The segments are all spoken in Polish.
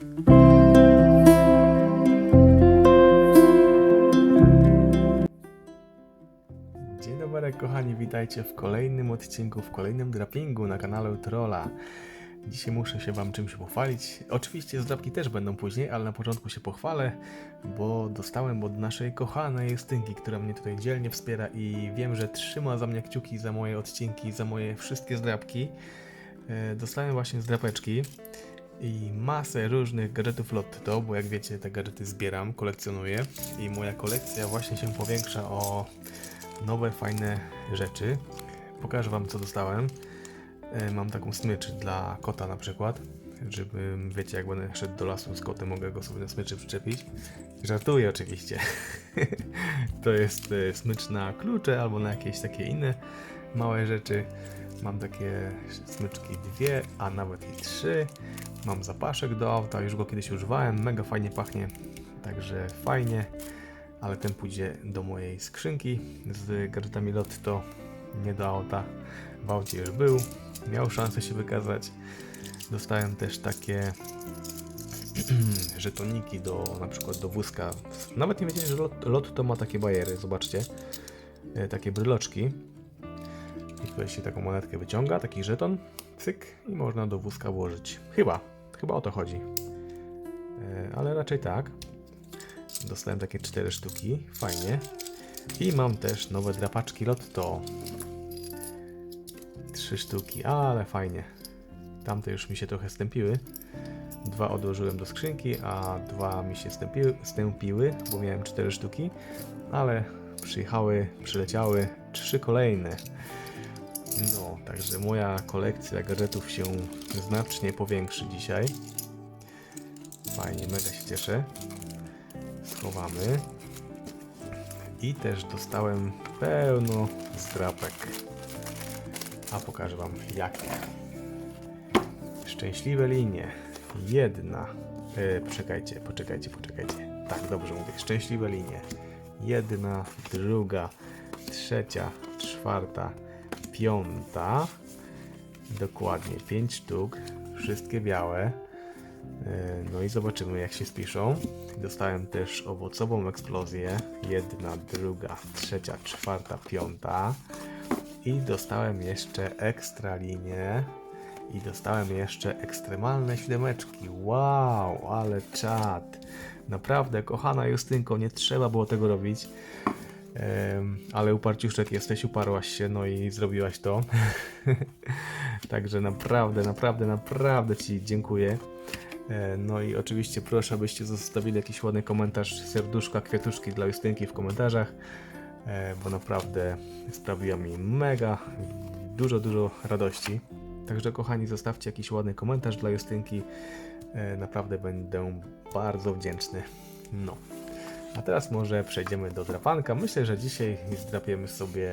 Dzień dobry kochani, witajcie w kolejnym odcinku, w kolejnym drapingu na kanale Trolla. Dzisiaj muszę się wam czymś pochwalić. Oczywiście zdrapki też będą później, ale na początku się pochwalę, bo dostałem od naszej kochanej Justynki, która mnie tutaj dzielnie wspiera i wiem, że trzyma za mnie kciuki za moje odcinki, za moje wszystkie zdrapki. E, Dostałem właśnie zdrapeczki i masę różnych gadżetów Lotto, bo jak wiecie te gadżety zbieram, kolekcjonuję i moja kolekcja właśnie się powiększa o nowe, fajne rzeczy. Pokażę Wam, co dostałem. E, Mam taką smycz dla kota na przykład, żeby, wiecie, jak będę szedł do lasu z kotem, mogę go sobie na smyczy przyczepić. Żartuję oczywiście. to jest e, smycz na klucze albo na jakieś takie inne małe rzeczy. Mam takie smyczki dwie, a nawet i trzy. Mam zapaszek do auta, już go kiedyś używałem, mega fajnie pachnie, także fajnie ale ten pójdzie do mojej skrzynki z gadżetami Lotto, nie do auta. W aucie już był, miał szansę się wykazać. Dostałem też takie żetoniki do na przykład do wózka. Nawet nie wiedziałem, że Lot- Lotto ma takie bajery, zobaczcie. E, Takie bryloczki. Tutaj się taką monetkę wyciąga, taki żeton, cyk i można do wózka włożyć. Chyba, chyba o to chodzi. E, Ale raczej tak. Dostałem takie cztery sztuki, fajnie. I mam też nowe drapaczki Lotto. Trzy sztuki, ale fajnie. Tamte już mi się trochę stępiły. Dwa odłożyłem do skrzynki, a dwa mi się stępiły, stępiły bo miałem cztery sztuki. Ale przyjechały, przyleciały trzy kolejne. No, także moja kolekcja gadżetów się znacznie powiększy dzisiaj. Fajnie, mega się cieszę schowamy. I też dostałem pełno zdrapek. A pokażę Wam jakie. Szczęśliwe linie. Jedna. E, poczekajcie, poczekajcie, poczekajcie. Tak, dobrze mówię. Szczęśliwe linie. Jedna, druga, trzecia, czwarta, piąta. Dokładnie pięć sztuk. Wszystkie białe. E, No i zobaczymy jak się spiszą. Dostałem też owocową eksplozję. Jedna, druga, trzecia, czwarta, piąta. I dostałem jeszcze ekstra linię. I dostałem jeszcze ekstremalne siódemeczki. Wow, ale czad. Naprawdę, kochana Justynko, nie trzeba było tego robić. Ale uparciuszek jesteś, uparłaś się, no i zrobiłaś to. Także naprawdę, naprawdę, naprawdę Ci dziękuję. E, No i oczywiście proszę, abyście zostawili jakiś ładny komentarz, serduszka, kwiatuszki dla Justynki w komentarzach, e, bo naprawdę sprawiła mi mega dużo, dużo radości. Także kochani, zostawcie jakiś ładny komentarz dla Justynki. E, Naprawdę będę bardzo wdzięczny. No. A teraz może przejdziemy do drapanka. Myślę, że dzisiaj zdrapiemy sobie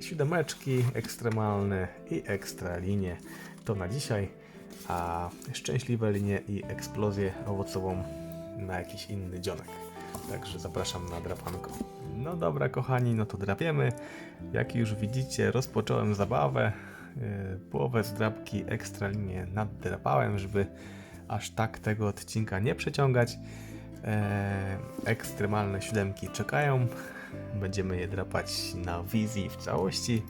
siódemeczki ekstremalne i ekstra linie. To na dzisiaj, a szczęśliwe linie i eksplozję owocową na jakiś inny dzionek. Także zapraszam na drapanko. No dobra, kochani, no to drapiemy. Jak już widzicie, rozpocząłem zabawę. Yy, Połowę zdrapki ekstra linie naddrapałem, żeby aż tak tego odcinka nie przeciągać. Eee, ekstremalne siódemki czekają. Będziemy je drapać na wizji w całości.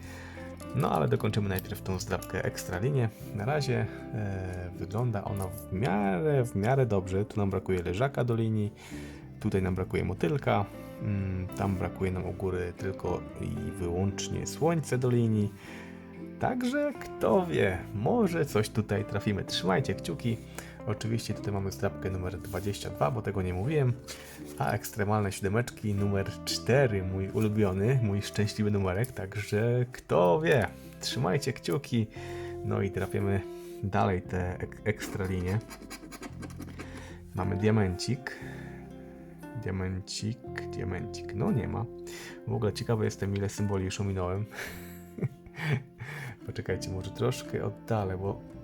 No ale dokończymy najpierw tą zdrapkę ekstra linię. Na razie e, wygląda ona w miarę, w miarę dobrze. Tu nam brakuje leżaka do linii, tutaj nam brakuje motylka, mm, tam brakuje nam u góry tylko i wyłącznie słońce do linii. Także kto wie, może coś tutaj trafimy. Trzymajcie kciuki. Oczywiście tutaj mamy strapkę numer 22, bo tego nie mówiłem. A ekstremalne siódemeczki numer 4, mój ulubiony, mój szczęśliwy numerek. Także kto wie, trzymajcie kciuki. No i trafiamy dalej te ek ekstra linie. Mamy diamencik. Diamencik, diamencik. No nie ma. W ogóle ciekawy jestem, ile symboli już ominąłem. Poczekajcie, może troszkę oddalę, bo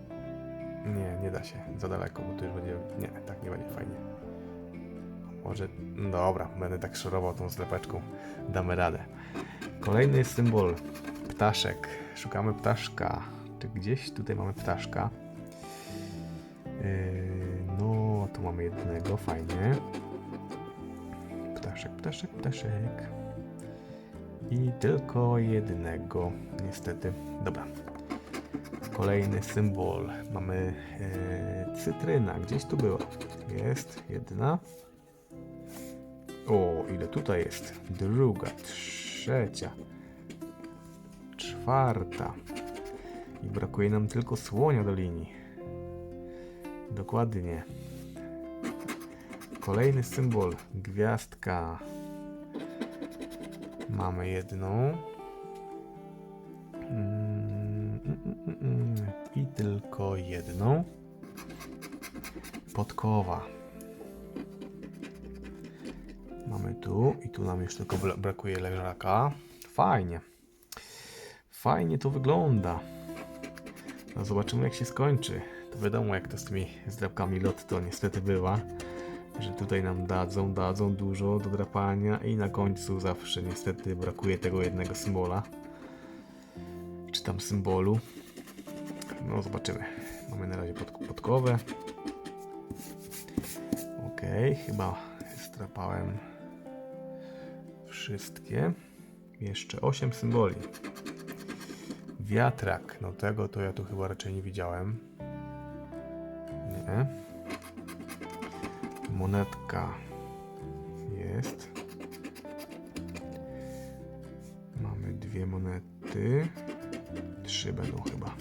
nie, nie da się. Za daleko, bo tu już będzie. Nie, tak nie będzie fajnie. Może. Dobra, będę tak szorował tą zlepeczką. Damy radę. Kolejny symbol. Ptaszek. Szukamy ptaszka. Czy gdzieś tutaj mamy ptaszka? Yy, no, tu mamy jednego, fajnie. Ptaszek, ptaszek, ptaszek. I tylko jednego, niestety. Dobra. Kolejny symbol. Mamy e, cytryna. Gdzieś tu była. Jest jedna. O, ile tutaj jest? Druga, trzecia, czwarta. I brakuje nam tylko słonia do linii. Dokładnie. Kolejny symbol. Gwiazdka. Mamy jedną. Tylko jedną. Podkowa. Mamy tu i tu nam już tylko bra- brakuje leżaka. Fajnie. Fajnie to wygląda. No zobaczymy jak się skończy. To wiadomo jak to z tymi zdrabkami lotto niestety bywa. Że tutaj nam dadzą, dadzą dużo do drapania i na końcu zawsze niestety brakuje tego jednego symbola. Czy tam symbolu. No zobaczymy. Mamy na razie pod, podkowę. Okej, chyba strapałem wszystkie. Jeszcze 8 symboli. Wiatrak. No tego to ja tu chyba raczej nie widziałem. Nie. Monetka. Jest. Mamy dwie monety. Trzy będą chyba.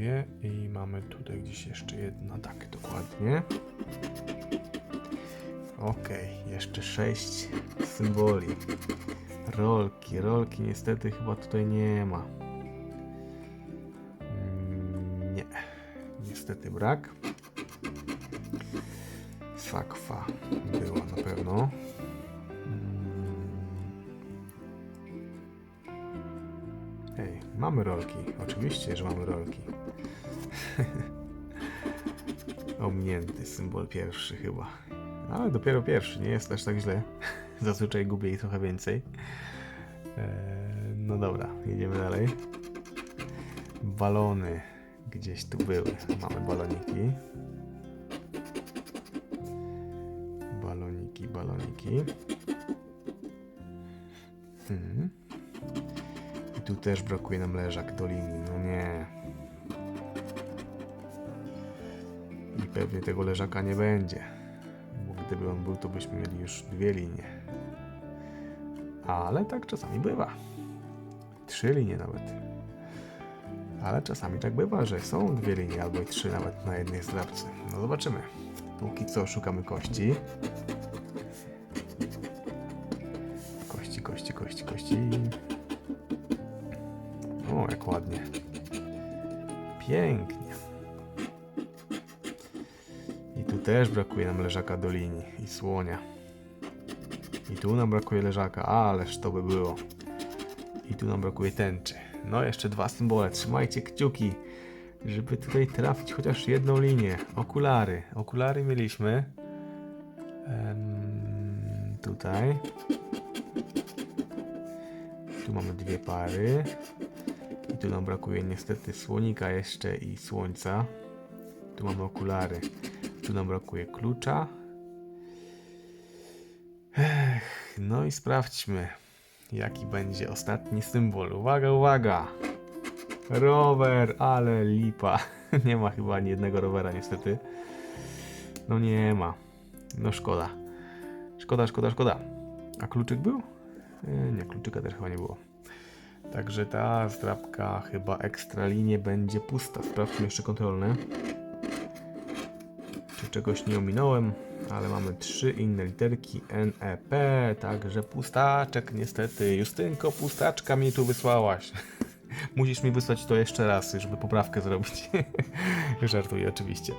Dwie i mamy tutaj gdzieś jeszcze jedna. Tak, dokładnie. Okej, jeszcze sześć symboli. Rolki, rolki niestety chyba tutaj nie ma. Mm, Nie, niestety brak. Sakwa była na pewno. Mamy rolki. Oczywiście, że mamy rolki. Omnięty symbol pierwszy chyba. Ale dopiero pierwszy, nie jest aż tak źle. Zazwyczaj gubię ich trochę więcej. Eee, no dobra, jedziemy dalej. Balony gdzieś tu były. Mamy baloniki. Baloniki, baloniki. Mhm. Tu też brakuje nam leżak do linii. No nie. I pewnie tego leżaka nie będzie. Bo gdyby on był, to byśmy mieli już dwie linie. Ale tak czasami bywa. Trzy linie nawet. Ale czasami tak bywa, że są dwie linie albo i trzy nawet na jednej zdrabce. No zobaczymy. Póki co szukamy kości. Kości, kości, kości, kości. O, jak ładnie. Pięknie. I tu też brakuje nam leżaka do linii i słonia. I tu nam brakuje leżaka, ależ to by było. I tu nam brakuje tęczy. No, jeszcze dwa symbole. Trzymajcie kciuki, żeby tutaj trafić chociaż jedną linię. Okulary. Okulary mieliśmy. Tutaj. Tu mamy dwie pary. Tu nam brakuje niestety słonika jeszcze i słońca. Tu mamy okulary. Tu nam brakuje klucza. Ech, no i sprawdźmy, jaki będzie ostatni symbol. Uwaga, uwaga! Rower, ale lipa. Nie ma chyba ani jednego rowera, niestety. No nie ma. No szkoda. Szkoda, szkoda, szkoda. A kluczyk był? E, Nie, kluczyka też chyba nie było. Także ta zdrabka chyba ekstra linie będzie pusta. Sprawdźmy jeszcze kontrolne. Czy czegoś nie ominąłem, ale mamy trzy inne literki N, E, P, także pustaczek niestety. Justynko, pustaczka mi tu wysłałaś. Musisz mi wysłać to jeszcze raz, żeby poprawkę zrobić. Żartuję oczywiście.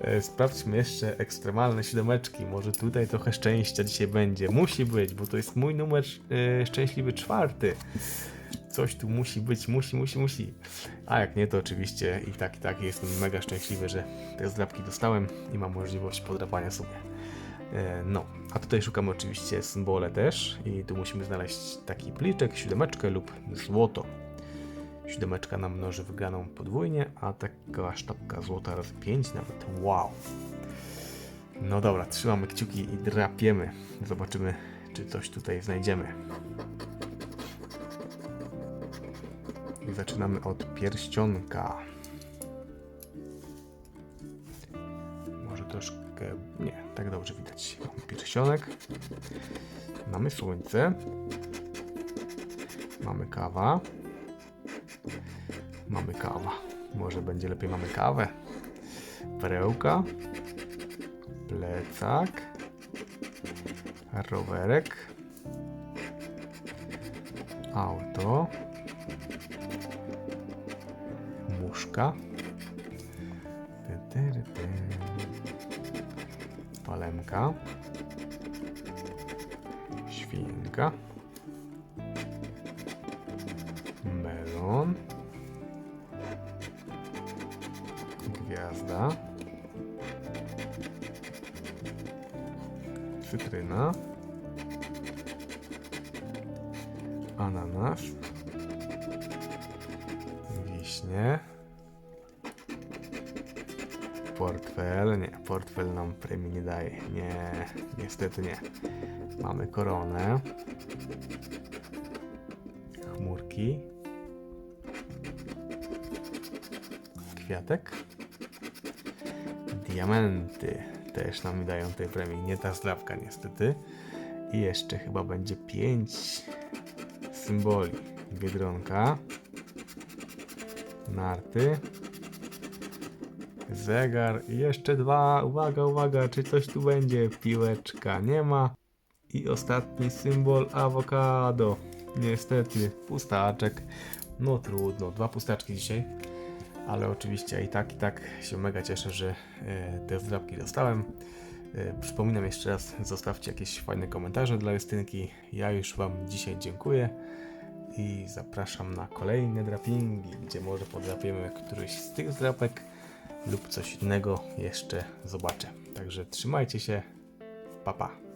E, Sprawdźmy jeszcze ekstremalne siódemeczki. Może tutaj trochę szczęścia dzisiaj będzie. Musi być, bo to jest mój numer e, szczęśliwy czwarty. Coś tu musi być, musi, musi, musi. A jak nie, to oczywiście i tak, i tak jestem mega szczęśliwy, że te zdrabki dostałem i mam możliwość podrapania sobie. E, No, a tutaj szukamy oczywiście symbole też i tu musimy znaleźć taki pliczek, siódemeczkę lub złoto. Siódemeczka nam mnoży wygraną podwójnie, a taka sztabka złota razy 5 nawet. Wow! No dobra, trzymamy kciuki i drapiemy. Zobaczymy, czy coś tutaj znajdziemy. Zaczynamy od pierścionka. Może troszkę. Nie, tak dobrze widać. Pierścionek. Mamy słońce. Mamy kawa. Mamy kawa. Może będzie lepiej mamy kawę. Perełka. Plecak. Rowerek. Auto. Ty. Palemka. Świnka. Melon. Gwiazda. Cytryna. Ananas. Wiśnie. Portfel. Nie, portfel nam premii nie daje. Nie, niestety nie. Mamy koronę. Chmurki. Kwiatek. Diamenty też nam dają tej premii. Nie ta zdrabka niestety. I jeszcze chyba będzie pięć symboli. Biedronka. Narty. Zegar jeszcze dwa. Uwaga, uwaga, czy coś tu będzie? Piłeczka nie ma. I ostatni symbol awokado. Niestety, pustaczek. No trudno, dwa pustaczki dzisiaj. Ale oczywiście i tak, i tak się mega cieszę, że e, te zdrabki dostałem. E, Przypominam jeszcze raz, zostawcie jakieś fajne komentarze dla Justynki. Ja już Wam dzisiaj dziękuję i zapraszam na kolejne drapingi, gdzie może podrapiemy któryś z tych zdrapek lub coś innego jeszcze zobaczę. Także trzymajcie się, pa pa.